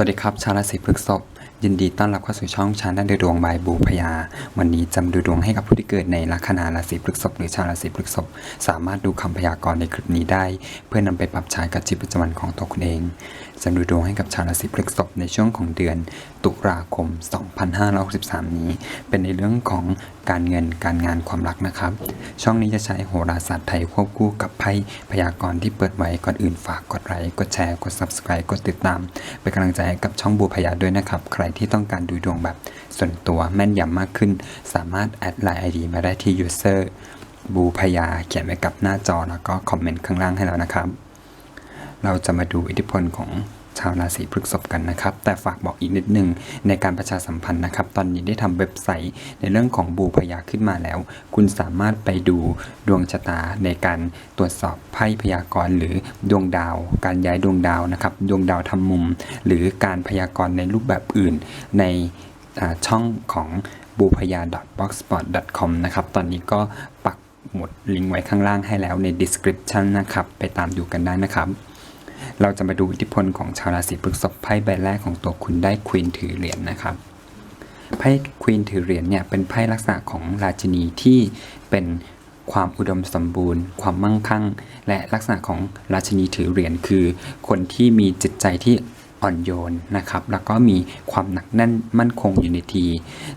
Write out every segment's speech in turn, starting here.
วัสดีครับ ชาวราศีพฤษภยินดีต้อนรับเข้าสู่ช่องชาแนลดูดวงบายบูพยา วันนี้จะมาดูดวงให้กับผู้ที่เกิดในลัคนาราศีพฤษภหรือชาวราศีพฤษภสามารถดูคำพยากรณ์ในคลิปนี้ได้ เพื่อนำไปปรับใช้กับชีวิตประจำวันของตัวคุณเอง จะดูดวงให้กับชาวราศีพฤษภในช่วงของเดือนตุลาคม 2563 นี้ เป็นในเรื่องของการเงินการงานความรักนะครับ ช่องนี้จะใช้โหราศาสตร์ไทยควบคู่กับไพ่พยากรณ์ที่เปิดไว้ก่อนอื่นฝากกดไลค์กดแชร์กด subscribe กดติดตาม เป็นกำลังใจให้กับช่องบูพยาด้วยนะครับ ใครที่ต้องการดูดวงแบบส่วนตัวแม่นยำมากขึ้น สามารถแอดไลน์ ID มาได้ที่ user บูพยาเขียนไว้กับหน้าจอแล้วก็คอมเมนต์ข้างล่างให้แล้วนะครับ เราจะมาดูอิทธิพลของชาวราศีพฤษภกันนะครับ แต่ฝากบอกอีกนิดนึงในการประชาสัมพันธ์นะครับ ตอนนี้ได้ทำเว็บไซต์ในเรื่องของบูพยาขึ้นมาแล้ว คุณสามารถไปดูดวงชะตาในการตรวจสอบไพ่พยากรณ์ หรือดวงดาว การย้ายดวงดาวนะครับ ดวงดาวทำมุม หรือการพยากรณ์ในรูปแบบอื่น ในช่องของบูพยา .blogspot.com นะครับ ตอนนี้ก็ปักหมุดลิงก์ไว้ข้างล่างให้แล้วใน description นะครับ ไปตามดูกันได้นะครับ เราจะมาดูอิทธิพลของชาวราศีพฤษภไพ่ใบแรกของตัวคุณได้ควีนถือเหรียญนะครับไพ่ควีนถือเหรียญเนี่ยเป็นไพ่ลักษณะของราชินีที่เป็นความอุดมสมบูรณ์ ความมั่งคั่ง และลักษณะของราชินีถือเหรียญคือ คนที่มีจิตใจที่อ่อนโยนนะครับ แล้วก็มีความหนักแน่นมั่นคงอยู่ในที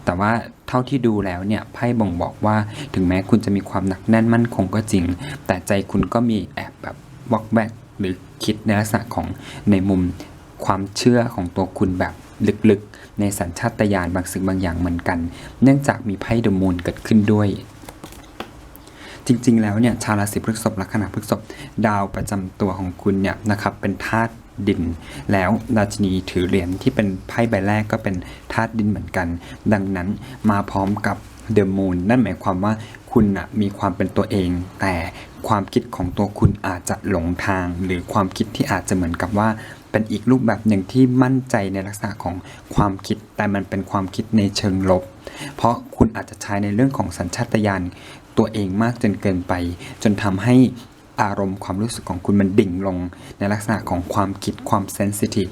แต่ว่าเท่าที่ดูแล้วเนี่ยไพ่บ่งบอกว่าถึงแม้คุณจะมีความหนักแน่นมั่นคงก็จริง แต่ใจคุณก็มีแอบแบบวอกแวก หรือคิดในลักษณะของในมุมความเชื่อของตัวคุณแบบลึกๆ ในสัญชาตญาณบางสิ่งบางอย่างเหมือนกัน เนื่องจากมีไพ่เดอะมูนเกิดขึ้นด้วย จริงๆ แล้วเนี่ยชาวราศีพฤษภลัคนาพฤษภดาวประจำตัวของคุณเนี่ยนะครับเป็นธาตุดิน แล้วราชินีถือเหรียญที่เป็นไพ่ใบแรกก็เป็นธาตุดินเหมือนกัน ดังนั้นมาพร้อมกับเดอะมูนนั่นหมายความว่าคุณนะมีความเป็นตัวเอง แต่ ความคิดของตัวคุณอาจจะหลงทาง หรือความคิดที่อาจจะเหมือนกับว่า เป็นอีกรูปแบบหนึ่งที่มั่นใจในลักษณะของความคิด แต่มันเป็นความคิดในเชิงลบ เพราะคุณอาจจะใช้ในเรื่องของสัญชาตญาณตัวเองมากจนเกินไป จนทำให้อารมณ์ความรู้สึกของคุณมันดิ่งลง ในลักษณะของความคิดความเซนซิทีฟ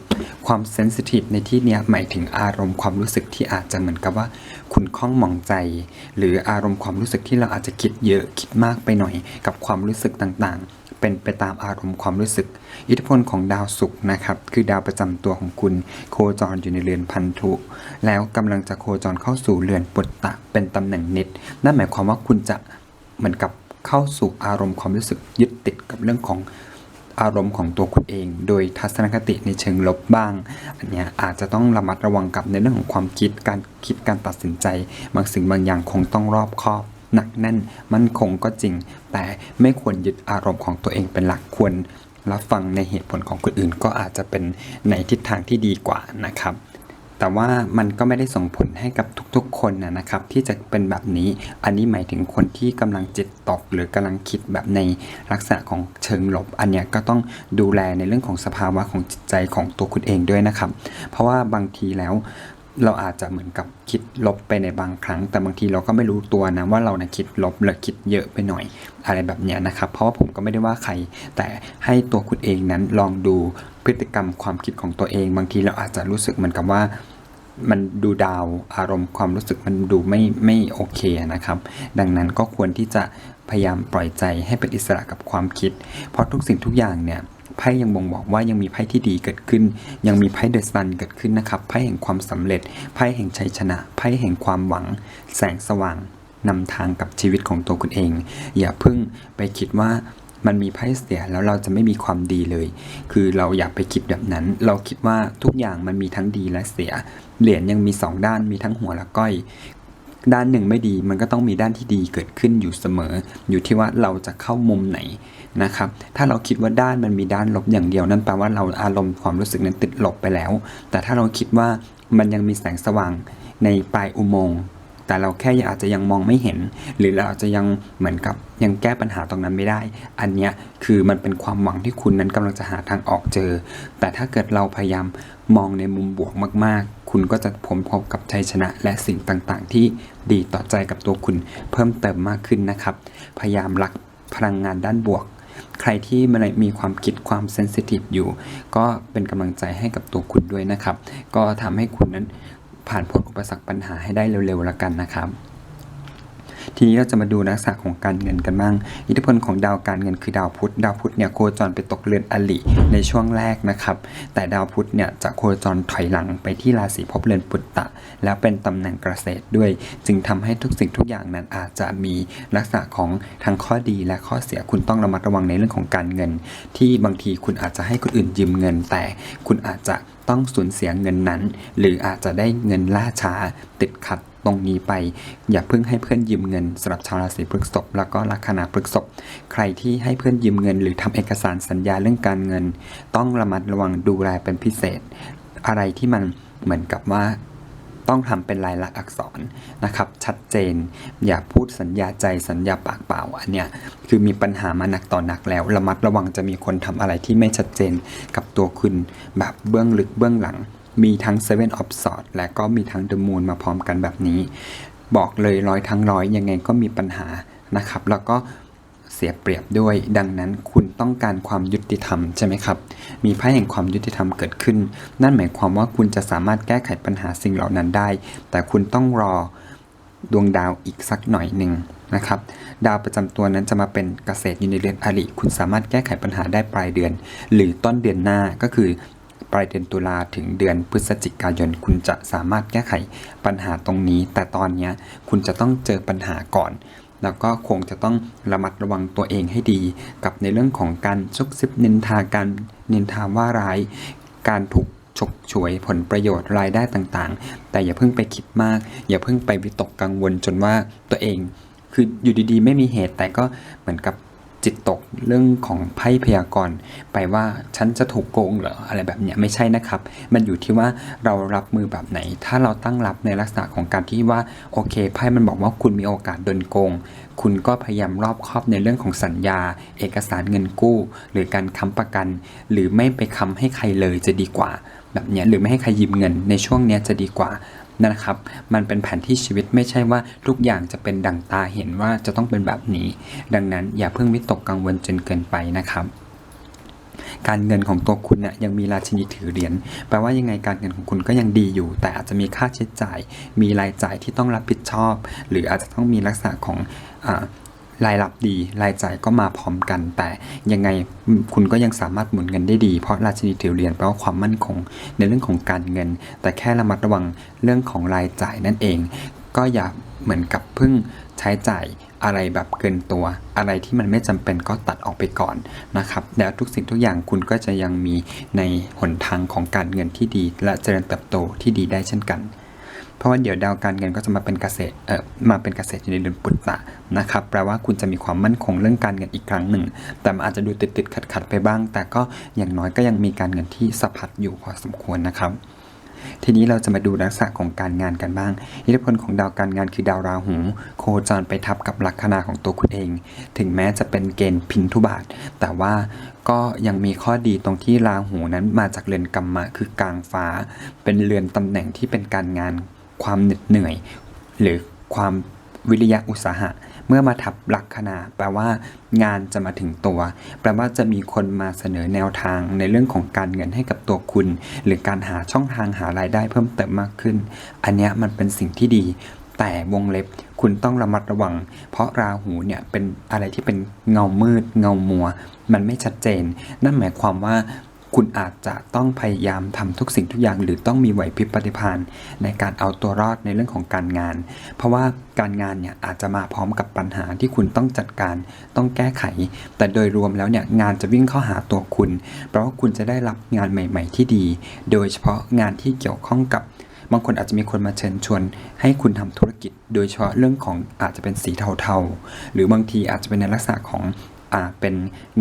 ความเซนซิทีฟในที่นี้หมายถึงอารมณ์ความรู้สึกที่อาจจะเหมือนกับว่า คุณคล้องหมองใจ หรืออารมณ์ความรู้สึกที่เราอาจจะคิดเยอะคิดมากไปหน่อย กับความรู้สึกต่างๆ เป็นไปตามอารมณ์ความรู้สึก อิทธิพลของดาวศุกร์นะครับ คือดาวประจำตัวของคุณโคจรอยู่ในเรือนพันธุ แล้วกำลังจะโคจรเข้าสู่เรือนปุตตะ เป็นตำแหน่งนิดนั่นหมายความว่าคุณจะเหมือนกับเข้าสู่อารมณ์ความรู้สึกยึดติดกับเรื่องของ อารมณ์ของตัวคุณเอง โดยทัศนคติในเชิงลบบ้าง อันนี้อาจจะต้องระมัดระวังกับในเรื่องของความคิดการคิดการตัดสินใจ บางสิ่งบางอย่างคงต้องรอบคอบหนักแน่นมั่นคงก็จริง แต่ไม่ควรยึดอารมณ์ของตัวเองเป็นหลักควรรับฟังในเหตุผลของคนอื่นก็อาจจะเป็นในทิศทางที่ดีกว่านะครับ แต่ว่ามันก็ไม่ได้ส่งผลให้กับทุกๆ คนนะครับ ที่จะเป็นแบบนี้อันนี้หมายถึงคนที่กำลังจิตตก หรือกำลังคิดแบบในลักษณะของเชิงลบ อันเนี้ยก็ต้องดูแลในเรื่องของสภาวะของจิตใจของตัวคุณเองด้วยนะครับ เพราะว่าบางทีแล้ว เราอาจจะเหมือนกับคิดลบไปในบางครั้ง แต่บางทีเราก็ไม่รู้ตัวนะว่าเรานะคิดลบหรือคิดเยอะไปหน่อย อะไรแบบนี้นะครับ เพราะว่าผมก็ไม่ได้ว่าใคร แต่ให้ตัวคุณเองนั้นลองดูพฤติกรรมความคิดของตัวเอง บางทีเราอาจจะรู้สึกเหมือนกับว่ามันดูดาวอารมณ์ความรู้สึกมันดูไม่ไม่โอเคนะครับ ดังนั้นก็ควรที่จะพยายามปล่อยใจให้เป็นอิสระกับความคิด เพราะทุกสิ่งทุกอย่างเนี่ย ไพ่ยังบ่งบอกว่ายังมีไพ่ที่ดีเกิดขึ้น ยังมีไพ่เดอะซันเกิดขึ้นนะครับไพ่แห่งความสำเร็จไพ่แห่งชัยชนะไพ่แห่งความหวัง แสงสว่างนำทางกับชีวิตของตัวคุณเอง อย่าเพิ่งไปคิดว่ามันมีไพ่เสียแล้วเราจะไม่มีความดีเลย คือเราอย่าไปคิดแบบนั้น เราคิดว่าทุกอย่างมันมีทั้งดีและเสีย เหรียญยังมีสองด้านมีทั้งหัวและก้อย ด้านหนึ่งไม่ดี มันก็ต้องมีด้านที่ดีเกิดขึ้นอยู่เสมอ อยู่ที่ว่าเราจะเข้ามุมไหนนะครับ ถ้าเราคิดว่าด้านมันมีด้านลบอย่างเดียว นั่นแปลว่าเราอารมณ์ความรู้สึกนั้นติดลบไปแล้ว แต่ถ้าเราคิดว่ามันยังมีแสงสว่างในปลายอุโมงค์แต่เราแค่อาจจะยังมองไม่เห็น หรือเราอาจจะยังเหมือนกับยังแก้ปัญหาตรงนั้นไม่ได้ อันนี้คือมันเป็นความหวังที่คุณนั้นกำลังจะหาทางออกเจอ แต่ถ้าเกิดเราพยายามมองในมุมบวกมากๆ คุณก็จะพมพบกับชัยชนะ และสิ่งต่างๆ ที่ดีต่อใจกับตัวคุณเพิ่มเติมมากขึ้นนะครับ พยายามรักพลังงานด้านบวก ใครที่มันมีความคิดความเซนซิทีฟอยู่ ก็เป็นกำลังใจให้กับตัวคุณด้วยนะครับ ก็ทำให้คุณนั้นผ่านพ้นอุปสรรคปัญหาให้ได้เร็วๆแล้วกันนะครับ ทีนี้เราจะมาดูลักษณะของการเงินกันบ้าง อิทธิพลของดาวการเงินคือดาวพุธ ดาวพุธเนี่ยโคจรไปตกเรือนอลิในช่วงแรกนะครับ แต่ดาวพุธเนี่ยจะโคจรถอยหลังไปที่ราศีภพเรือนปุตตะ แล้วเป็นตำแหน่งเกษตรด้วย จึงทำให้ทุกสิ่งทุกอย่างนั้นอาจจะมีลักษณะของทั้งข้อดีและข้อเสียคุณต้องระมัดระวังในเรื่องของการเงิน ที่บางทีคุณอาจจะให้คนอื่นยืมเงิน แต่คุณอาจจะต้องสูญเสียเงินนั้น หรืออาจจะได้เงินล่าช้าติดขัด ตรงนี้ไป อย่าเพิ่งให้เพื่อนยืมเงินสำหรับชาวราศีพฤษภแล้วก็ลัคนาพฤษภใครที่ให้เพื่อนยืมเงิน หรือทำเอกสารสัญญาเรื่องการเงิน ต้องระมัดระวังดูแลเป็นพิเศษ อะไรที่มันเหมือนกับว่าต้องทำเป็นลายลักษณ์อักษรนะครับ ชัดเจน อย่าพูดสัญญาใจสัญญาปากเปล่าอันเนี้ยคือมีปัญหามาหนักต่อหนักแล้ว ระมัดระวังจะมีคนทำอะไรที่ไม่ชัดเจนกับตัวคุณแบบเบื้องลึกเบื้องหลัง มีทั้ง Seven of Swords และก็มีทั้ง The Moon มาพร้อมกันแบบนี้ บอกเลยร้อยทั้งร้อยยังไงก็มีปัญหานะครับ แล้วก็เสียเปรียบด้วย ดังนั้นคุณต้องการความยุติธรรมใช่ไหมครับ มีไพ่แห่งความยุติธรรมเกิดขึ้น นั่นหมายความว่าคุณจะสามารถแก้ไขปัญหาสิ่งเหล่านั้นได้ แต่คุณต้องรอดวงดาวอีกสักหน่อยหนึ่งนะครับ ดาวประจำตัวนั้นจะมาเป็นเกษตรอยู่ในเดือนอริคุณสามารถแก้ไขปัญหาได้ปลายเดือน หรือต้นเดือนหน้าก็คือ ปลายเดือนตุลาถึงเดือนพฤศจิกายน คุณจะสามารถแก้ไขปัญหาตรงนี้ แต่ตอนนี้คุณจะต้องเจอปัญหาก่อน แล้วก็คงจะต้องระมัดระวังตัวเองให้ดี กับในเรื่องของการซุกซิบนินทาการนินทาว่าร้าย การถูกฉกฉวยผลประโยชน์รายได้ต่างๆ แต่อย่าเพิ่งไปคิดมาก อย่าเพิ่งไปวิตกกังวลจนว่าตัวเอง คืออยู่ดีๆ ไม่มีเหตุแต่ก็เหมือนกับ จิตตกเรื่องของไพ่พยากรณ์ไปว่าฉันจะถูกโกงเหรออะไรแบบเนี้ยไม่ใช่นะครับ มันอยู่ที่ว่าเรารับมือแบบไหน ถ้าเราตั้งรับในลักษณะของการที่ว่าโอเคไพ่มันบอกว่าคุณมีโอกาสโดนโกง คุณก็พยายามรอบคอบในเรื่องของสัญญา เอกสารเงินกู้ หรือการค้ำประกัน หรือไม่ไปค้ำให้ใครเลยจะดีกว่า แบบเนี้ยหรือไม่ให้ใครยืมเงินในช่วงเนี้ยจะดีกว่า นะครับ มันเป็นแผนที่ชีวิตไม่ใช่ว่าทุกอย่างจะเป็นดั่งตาเห็นว่าจะต้องเป็นแบบนี้ ดังนั้นอย่าเพิ่งวิตกกังวลจนเกินไปนะครับการเงินของตัวคุณเนี่ยยังมีราชินีถือเหรียญแปลว่ายังไงการเงินของคุณก็ยังดีอยู่ แต่อาจจะมีค่าใช้จ่าย มีรายจ่ายที่ต้องรับผิดชอบ หรืออาจจะต้องมีลักษณะของอ รายรับดี รายจ่ายก็มาพร้อมกัน แต่ยังไงคุณก็ยังสามารถหมุนเงินได้ดี เพราะราชินีถือเหรียญแปลว่าความมั่นคงในเรื่องของการเงิน แต่แค่ระมัดระวังเรื่องของรายจ่ายนั่นเอง ก็อย่าเหมือนกับเพิ่งใช้จ่ายอะไรแบบเกินตัว อะไรที่มันไม่จำเป็นก็ตัดออกไปก่อนนะครับ แล้วทุกสิ่งทุกอย่างคุณก็จะยังมีในหนทางของการเงินที่ดี และเจริญเติบโตที่ดีได้เช่นกัน เพราะว่าเดี๋ยวดาวการเงินก็จะมาเป็นเกษตรเอ่อมาเป็นเกษตรอยู่ในเดือนปุตตะนะครับแปลว่าคุณจะมีความมั่นคงเรื่องการเงินอีกครั้งหนึ่ง แต่มันอาจจะดูติดติดขัดขัดไปบ้าง แต่ก็อย่างน้อยก็ยังมีการเงินที่สะพัดอยู่พอสมควรนะครับทีนี้เราจะมาดูลักษณะของการงานกันบ้าง อิทธิพลของดาวการงานคือดาวราหู โคจรไปทับกับลัคนาของตัวคุณเอง ถึงแม้จะเป็นเกณฑ์พินทุบาท แต่ว่าก็ยังมีข้อดีตรงที่ราหูนั้นมาจากเรือนกรรมะคือกลางฟ้า เป็นเรือนตำแหน่งที่เป็นการงาน ความเหน็ดเหนื่อย หรือความวิริยะอุตสาหะ เมื่อมาทับลักคนาแปลว่างานจะมาถึงตัว แปลว่าจะมีคนมาเสนอแนวทางในเรื่องของการเงินให้กับตัวคุณ หรือการหาช่องทางหารายได้เพิ่มเติมมากขึ้น อันนี้มันเป็นสิ่งที่ดี แต่วงเล็บคุณต้องระมัดระวัง เพราะราหูเนี่ยเป็นอะไรที่เป็นเงามืด เงามัว มันไม่ชัดเจน นั่นหมายความว่า คุณอาจจะต้องพยายามทำทุกสิ่งทุกอย่าง หรือต้องมีไหวพริบปฏิภาณในการเอาตัวรอดในเรื่องของการงาน เพราะว่าการงานเนี่ยอาจจะมาพร้อมกับปัญหาที่คุณต้องจัดการต้องแก้ไข แต่โดยรวมแล้วเนี่ยงานจะวิ่งเข้าหาตัวคุณ เพราะว่าคุณจะได้รับงานใหม่ ๆ ที่ดี โดยเฉพาะงานที่เกี่ยวข้องกับบางคนอาจจะมีคนมาเชิญชวน ให้คุณทำธุรกิจ โดยเฉพาะเรื่องของอาจจะเป็นสีเทาๆ หรือบางทีอาจจะเป็นในลักษณะของ เป็น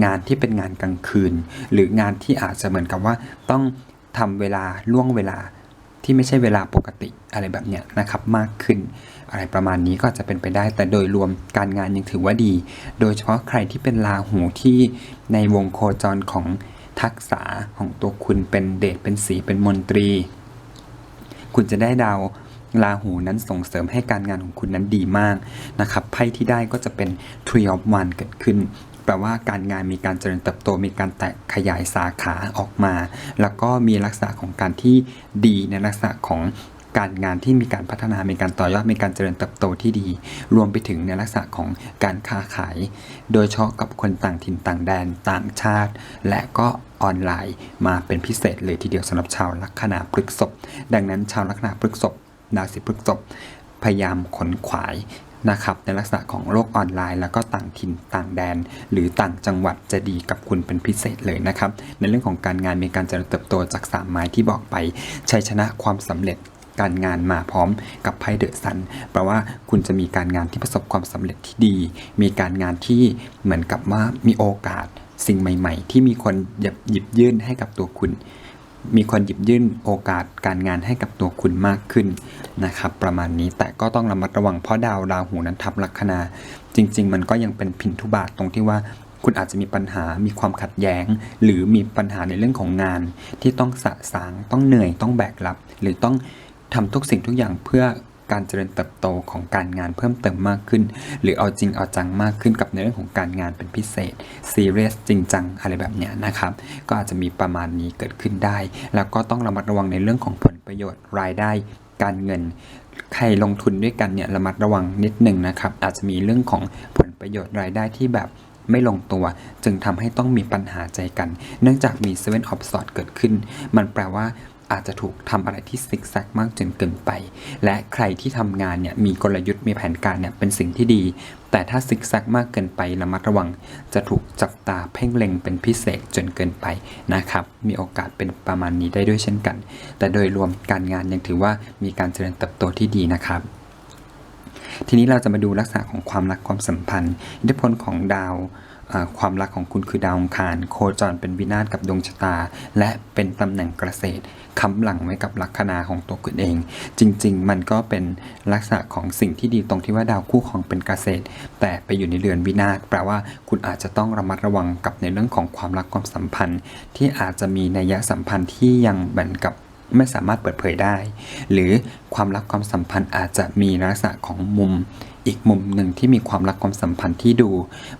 งานที่เป็นงานกลางคืน หรืองานที่อาจจะเหมือนกับว่าต้องทำเวลาล่วงเวลาที่ไม่ใช่เวลาปกติอะไรแบบเนี้ยนะครับมากขึ้น อะไรประมาณนี้ก็จะเป็นไปได้ แต่โดยรวมการงานยังถือว่าดี โดยเฉพาะใครที่เป็นราหูที่ในวงโคจรของทักษะของตัวคุณเป็นเดชเป็นสีเป็นมนตรี คุณจะได้ดาวราหูนั้นส่งเสริมให้การงานของคุณนั้นดีมากนะครับไพ่ที่ได้ก็จะเป็น Tree of One เกิดขึ้น แปลว่าการงานมีการเจริญเติบโต มีการแตกขยายสาขาออกมา แล้วก็มีลักษณะของการที่ดีในลักษณะของการงานที่มีการพัฒนา มีการต่อยอด มีการเจริญเติบโตที่ดี รวมไปถึงในลักษณะของการค้าขาย โดยเฉพาะกับคนต่างถิ่นต่างแดน ต่างชาติ และก็ออนไลน์มาเป็นพิเศษเลยทีเดียวสำหรับชาวลัคนาพฤกษภดังนั้นชาวลัคนาพฤกษภราศีพฤกษภพยายามขนขวาย นะครับในลักษณะของโลกออนไลน์ แล้วก็ต่างถิ่นต่างแดน หรือต่างจังหวัดจะดีกับคุณเป็นพิเศษเลยนะครับในเรื่องของการงานมีการเจริญเติบโตจากสามไม้ที่บอกไปชัยชนะความสำเร็จการงานมาพร้อมกับไพ่เดอะซันแปลว่าคุณจะมีการงานที่ประสบความสำเร็จที่ดี มีการงานที่เหมือนกับว่ามีโอกาสสิ่งใหม่ ๆ ที่มีคนหยิบหยิบยื่นให้กับตัวคุณ มีคนหยิบยื่นโอกาสการงานให้กับตัวคุณมากขึ้นนะครับ ประมาณนี้แต่ก็ต้องระมัดระวังเพราะดาวราหูนั้นทับลัคนา จริง ๆ มันก็ยังเป็นพินทุบาทตรงที่ว่าคุณอาจจะมีปัญหา มีความขัดแย้ง หรือมีปัญหาในเรื่องของงาน ที่ต้องสะสาง ต้องเหนื่อย ต้องแบกรับ หรือต้องทำทุกสิ่งทุกอย่างเพื่อ การเจริญเติบโตของการงานเพิ่มเติมมากขึ้น หรือเอาจริงเอาจังมากขึ้นกับในเรื่องของการงานเป็นพิเศษซีเรียสจริงจังอะไรแบบเนี้ยนะครับ ก็อาจจะมีประมาณนี้เกิดขึ้นได้ แล้วก็ต้องระมัดระวังในเรื่องของผลประโยชน์รายได้การเงิน ใครลงทุนด้วยกันเนี่ยระมัดระวังนิดหนึ่งนะครับ อาจจะมีเรื่องของผลประโยชน์รายได้ที่แบบไม่ลงตัว จึงทำให้ต้องมีปัญหาใจกัน เนื่องจากมี Seven of Swords เกิดขึ้น มันแปลว่า อาจจะถูกทำอะไรที่ซิกแซกมากจนเกินไป และใครที่ทำงานเนี่ยมีกลยุทธ์มีแผนการเนี่ยเป็นสิ่งที่ดี แต่ถ้าซิกแซกมากเกินไประมัดระวัง จะถูกจับตาเพ่งเล็งเป็นพิเศษจนเกินไปนะครับ มีโอกาสเป็นประมาณนี้ได้ด้วยเช่นกัน แต่โดยรวมการงานยังถือว่ามีการเจริญเติบโตที่ดีนะครับทีนี้เราจะมาดูลักษณะของความรักความสัมพันธ์ อิทธิพลของดาว ความรักของคุณคือดาวองคาร โคจรเป็นวินาศกับดวงชะตา และเป็นตำแหน่งเกษตรค้ำหลังไว้กับลัคนาของตัวคุณเอง จริง ๆ มันก็เป็นลักษณะของสิ่งที่ดีตรงที่ว่าดาวคู่ของเป็นเกษตร แต่ไปอยู่ในเรือนวินาศแปลว่าคุณอาจจะต้องระมัดระวังกับในเรื่องของความรักความสัมพันธ์ ที่อาจจะมีนัยสัมพันธ์ที่ยังเหมือนกับไม่สามารถเปิดเผยได้ หรือความรักความสัมพันธ์อาจจะมีลักษณะของมุม อีกมุมหนึ่งที่มีความรักความสัมพันธ์ที่ดู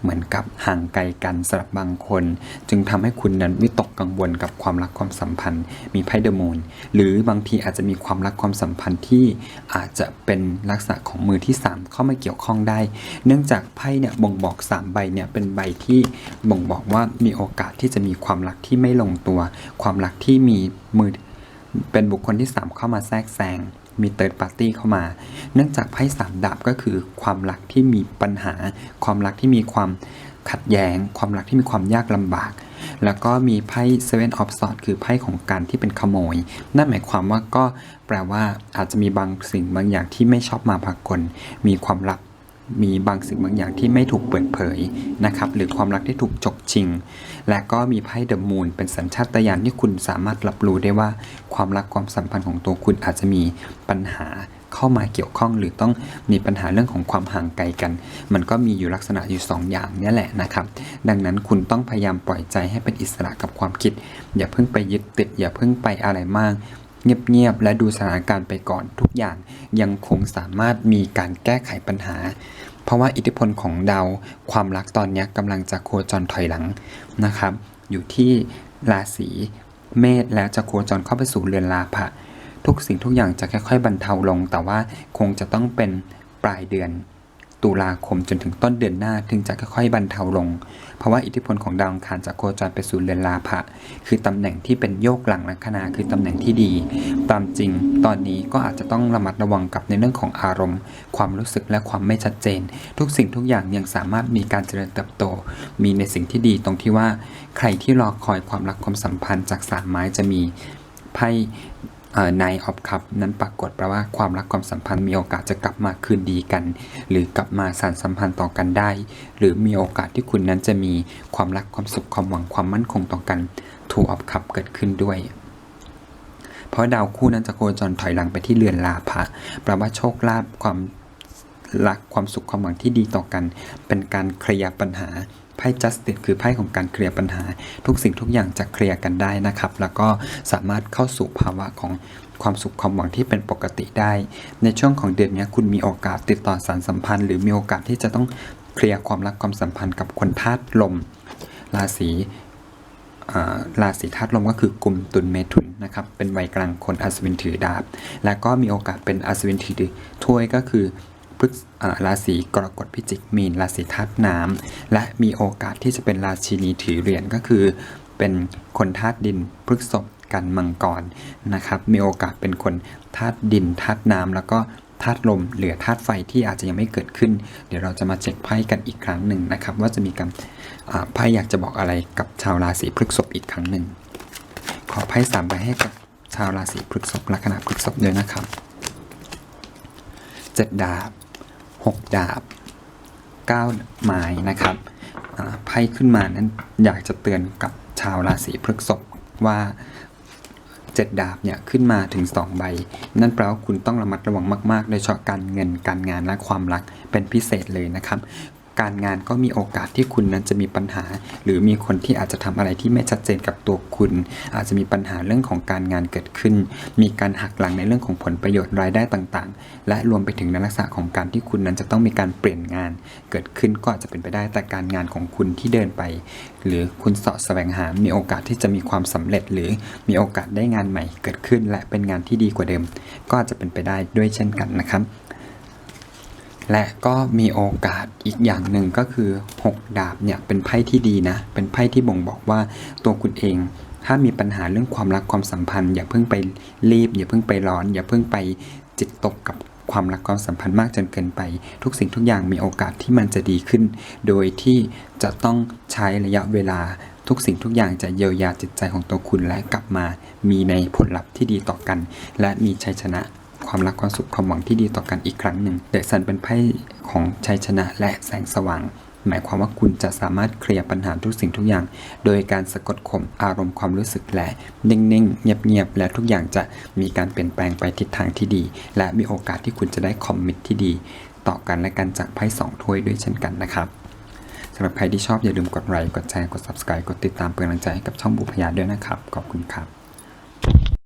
เหมือนกับห่างไกลกันสำหรับบางคน จึงทำให้คุณนั้นวิตกกังวลกับความรักความสัมพันธ์ มีไพ่เดอะมูนหรือบางทีอาจจะมีความรักความสัมพันธ์ที่อาจจะเป็นลักษณะของมือที่ 3 เข้ามาเกี่ยวข้องได้ เนื่องจากไพ่เนี่ยบ่งบอก 3 ใบเนี่ยเป็นใบที่บ่งบอกว่ามีโอกาสที่จะมีความรักที่ไม่ลงตัว ความรักที่มีมือเป็นบุคคลที่ 3 เข้ามาแทรกแซง มีเติร์ดปาร์ตี้เข้ามา เนื่องจากไพ่สามดาบก็คือความรักที่มีปัญหา ความรักที่มีความขัดแย้ง ความรักที่มีความยากลำบาก แล้วก็มีไพ่ Seven of Swords คือไพ่ของการที่เป็นขโมย นั่นหมายความว่าก็แปลว่าอาจจะมีบางสิ่งบางอย่างที่ไม่ชอบมาพากลมีความลับ มีบางสิ่งบางอย่างที่ไม่ถูกเปิดเผยนะครับหรือความรักที่ถูกจกชิง และก็มีไพ่เดอะมูนเป็นสัญชาตญาณที่คุณสามารถรับรู้ได้ว่าความรักความสัมพันธ์ของตัวคุณอาจจะมีปัญหาเข้ามาเกี่ยวข้องหรือต้องมีปัญหาเรื่องของความห่างไกลกัน มันก็มีอยู่ลักษณะอยู่สองอย่างนี่แหละนะครับ ดังนั้นคุณต้องพยายามปล่อยใจให้เป็นอิสระกับความคิด อย่าเพิ่งไปยึดติดอย่าเพิ่งไปอะไรมาก เงียบๆ และดูสถานการณ์ไปก่อนทุกอย่างยังคงสามารถมีการแก้ไขปัญหา เพราะว่าอิทธิพลของดาวความรักตอนนี้กำลังจะโคจรถอยหลังนะครับ อยู่ที่ราศีเมษแล้วจะโคจรเข้าไปสู่เรือนลาภะทุกสิ่งทุกอย่างจะค่อยๆ บรรเทาลง แต่ว่าคงจะต้องเป็นปลายเดือน ตุลาคมจนถึงต้นเดือนหน้าถึงจะค่อยๆบรรเทาลง เพราะว่าอิทธิพลของดาวอังคารจะโคจรไปสู่เรือนลาภะคือตำแหน่งที่เป็นโยกหลังลัคนาคือตำแหน่งที่ดี ตามจริง ตอนนี้ก็อาจจะต้องระมัดระวังกับในเรื่องของอารมณ์ ความรู้สึกและความไม่ชัดเจน ทุกสิ่งทุกอย่างยังสามารถมีการเจริญเติบโต มีในสิ่งที่ดีตรงที่ว่า ใครที่รอคอยความรักความสัมพันธ์จากสารไม้จะมีไพ่ นายออฟคัพนั้นปรากฏแปลว่าความรักความสัมพันธ์มีโอกาสจะกลับมาคืนดีกัน หรือกลับมาสานสัมพันธ์ต่อกันได้ หรือมีโอกาสที่คุณนั้นจะมีความรักความสุขความหวังความมั่นคงต่อกันทูออฟคัพเกิดขึ้นด้วย เพราะดาวคู่นั้นจะโคจรถอยหลังไปที่เรือนลาภะแปลว่าโชคลาภความรักความสุขความหวังที่ดีต่อกัน เป็นการเคลียร์ปัญหา ไพ่ justice คือไพ่ของการเคลียร์ปัญหา ทุกสิ่งทุกอย่างจะเคลียร์กันได้นะครับ แล้วก็สามารถเข้าสู่ภาวะของความสุขความหวังที่เป็นปกติได้ ในช่วงของเดือนนี้คุณมีโอกาสติดต่อสารสัมพันธ์ หรือมีโอกาสที่จะต้องเคลียร์ความรักความสัมพันธ์กับคนธาตุลม ราศีราศีธาตุลมก็คือกลุ่มตุลเมถุนนะครับ เป็นวัยกลางคนอัศวินถือดาบ และก็มีโอกาสเป็นอัศวินถือถ้วยก็คือ พฤกษอ่าราศีกรกฎพิจิกมีนราศีธาตุน้ำและมีโอกาสที่จะเป็นราชินีถือเหรียญก็คือ เป็นคนธาตุดินพฤกษบกันมังกรนะครับมีโอกาสเป็นคนธาตุดินธาตุน้ำแล้วก็ธาตุลมเหลือธาตุไฟที่อาจจะยังไม่เกิดขึ้น เดี๋ยวเราจะมาเช็คไพ่กันอีกครั้งหนึ่งนะครับ ว่าจะมีการไพ่อยากจะบอกอะไรกับชาวราศีพฤษภอีกครั้งหนึ่งขอไพ่สามใบให้กับชาวราศีพฤษภลัคนาพฤษภด้วยนะครับเจ็ดดาบ หกดาบก้าไม้นะครับไพ่ขึ้นมานั้นอยากจะเตือนกับชาวราศีพฤษภว่าเจ็ดดาบเนี่ยขึ้นมาถึง 2 ใบ นั่นแปลว่าคุณต้องระมัดระวังมากๆ โดยเฉพาะการเงินการงานและความรักเป็นพิเศษเลยนะครับ การงานก็มีโอกาสที่คุณนั้นจะมีปัญหา หรือมีคนที่อาจจะทำอะไรที่ไม่ชัดเจนกับตัวคุณ อาจจะมีปัญหาเรื่องของการงานเกิดขึ้น มีการหักหลังในเรื่องของผลประโยชน์รายได้ต่างๆ และรวมไปถึงในลักษณะของการที่คุณนั้นจะต้องมีการเปลี่ยนงาน เกิดขึ้นก็อาจจะเป็นไปได้แต่การงานของคุณที่เดินไป หรือคุณเสาะแสวงหา มีโอกาสที่จะมีความสำเร็จ หรือมีโอกาสได้งานใหม่เกิดขึ้น และเป็นงานที่ดีกว่าเดิม ก็อาจจะเป็นไปได้ด้วยเช่นกันนะครับ และก็มีโอกาสอีกอย่างหนึ่งก็คือ 6 ดาบเนี่ยเป็นไพ่ที่ดีนะ เป็นไพ่ที่บ่งบอกว่าตัวคุณเอง ถ้ามีปัญหาเรื่องความรักความสัมพันธ์ อย่าเพิ่งไปรีบ อย่าเพิ่งไปร้อน อย่าเพิ่งไปจิตตกกับความรักความสัมพันธ์มากจนเกินไป ทุกสิ่งทุกอย่างมีโอกาสที่มันจะดีขึ้น โดยที่จะต้องใช้ระยะเวลาทุกสิ่งทุกอย่างจะเยียวยาจิตใจของตัวคุณและกลับมา มีในผลลัพธ์ที่ดีต่อกัน และมีชัยชนะ ความรักความสุขความหวังที่ดีต่อกันอีกครั้งหนึ่งเดซันเป็นไพ่ของชัยชนะและแสงสว่าง หมายความว่าคุณจะสามารถเคลียร์ปัญหาทุกสิ่งทุกอย่าง โดยการสะกดข่มอารมณ์ความรู้สึกและนิ่งๆ เงียบๆ และทุกอย่างจะมีการเปลี่ยนแปลงไปทิศทางที่ดี และมีโอกาสที่คุณจะได้คอมมิตที่ดี ต่อกันและกันจากไพ่สองถ้วยด้วยเช่นกันนะครับสำหรับใครที่ชอบอย่าลืมกดไลค์กดแชร์กด subscribe กดติดตามเป็นกำลังใจให้กับช่องบุพยาด้วยนะครับขอบคุณครับ